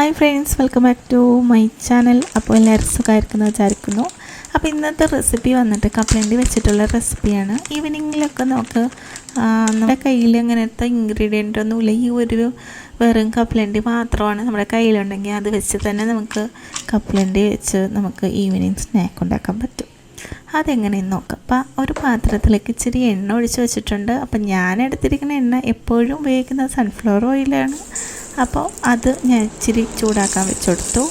Hi friends welcome back to my channel അപ്പോൾ എല്ലാവരും സുഖമായിരിക്കുന്നു വിചാരിക്കുന്നു. അപ്പോൾ ഇന്നത്തെ റെസിപ്പി വന്നിട്ട് കപ്പലണ്ടി വെച്ചിട്ടുള്ള റെസിപ്പിയാണ് ഈവനിങ്ങിലൊക്കെ നമുക്ക് നമ്മുടെ കയ്യിൽ അങ്ങനത്തെ ഇൻഗ്രീഡിയന്റ് ഒന്നുമില്ല ഈ ഒരു വെറും കപ്പലണ്ടി മാത്രമാണ് നമ്മുടെ കയ്യിലുണ്ടെങ്കിൽ അത് വെച്ച് തന്നെ നമുക്ക് കപ്പലണ്ടി വെച്ച് നമുക്ക് ഈവനിങ് സ്നാക്ക് ഉണ്ടാക്കാൻ പറ്റും. അതെങ്ങനെയെന്ന് നോക്കാം. അപ്പം ഒരു പാത്രത്തിലേക്ക് ഇച്ചിരി എണ്ണ ഒഴിച്ച് വെച്ചിട്ടുണ്ട്. അപ്പം ഞാൻ എടുത്തിരിക്കുന്ന എണ്ണ എപ്പോഴും ഉപയോഗിക്കുന്ന സൺഫ്ലവർ ഓയിലാണ് അപ്പോൾ അത് ഞാൻ ഇച്ചിരി ചൂടാക്കാൻ വെച്ചെടുത്തു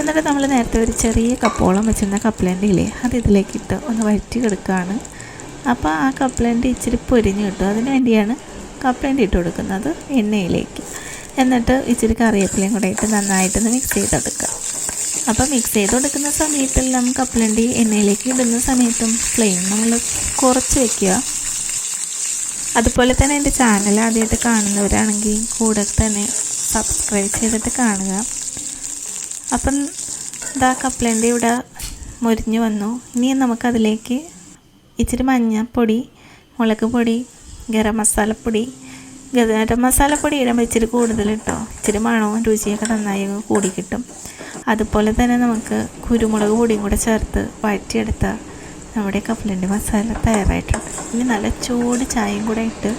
എന്നിട്ട് നമ്മൾ നേരത്തെ ഒരു ചെറിയ കപ്പോളം വെച്ചിരുന്ന കപ്പലണ്ടി ഇല്ലേ അത് ഇതിലേക്ക് ഇട്ട് ഒന്ന് വഴറ്റി കൊടുക്കുകയാണ്. അപ്പോൾ ആ കപ്പലണ്ടി ഇച്ചിരി പൊരിഞ്ഞ് കിട്ടും. അതിന് വേണ്ടിയാണ് കപ്പലണ്ടി ഇട്ട് കൊടുക്കുന്നത് എണ്ണയിലേക്ക്. എന്നിട്ട് ഇച്ചിരി കറിവേപ്പിലയും കൂടെ ഇട്ട് നന്നായിട്ടൊന്ന് മിക്സ് ചെയ്തെടുക്കുക അപ്പോൾ മിക്സ് ചെയ്ത് കൊടുക്കുന്ന സമയത്തെല്ലാം കപ്പലണ്ടി എണ്ണയിലേക്ക് ഇടുന്ന സമയത്തും ഫ്ലെയിം നമ്മൾ കുറച്ച് വെക്കുക. അതുപോലെ തന്നെ എന്റെ ചാനൽ ആദ്യമായിട്ട് കാണുന്നവരാണെങ്കിൽ കൂടെ തന്നെ സബ്സ്ക്രൈബ് ചെയ്തിട്ട് കാണുക. അപ്പം ഇതാ കപ്പലണ്ടി ഇവിടെ മുരിഞ്ഞ് വന്നു. ഇനി നമുക്കതിലേക്ക് ഇച്ചിരി മഞ്ഞൾപ്പൊടി മുളക് പൊടി ഗരം മസാലപ്പൊടി ഗരം മസാലപ്പൊടി ഇടുമ്പോൾ ഇച്ചിരി കൂടുതൽ ഇട്ടോ ഇച്ചിരി മണവും രുചിയൊക്കെ നന്നായി കൂടി കിട്ടും. അതുപോലെ തന്നെ നമുക്ക് കുരുമുളക് പൊടിയും കൂടെ ചേർത്ത് വഴറ്റിയെടുത്ത നമ്മുടെ കപ്പലണ്ടി മസാല തയ്യാറായിട്ടുണ്ട്. ഇനി നല്ല ചൂട് ചായയും കൂടെ ഇട്ട്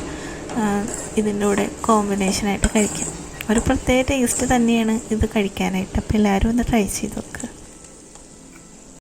ഇതിന്റെ കൂടെ കോമ്പിനേഷനായിട്ട് കഴിക്കാം. ഒരു പ്രത്യേക ടേസ്റ്റ് തന്നെയാണ് ഇത് കഴിക്കാനായിട്ട്. അപ്പോൾ എല്ലാവരും ഒന്ന് ട്രൈ ചെയ്ത് നോക്കുക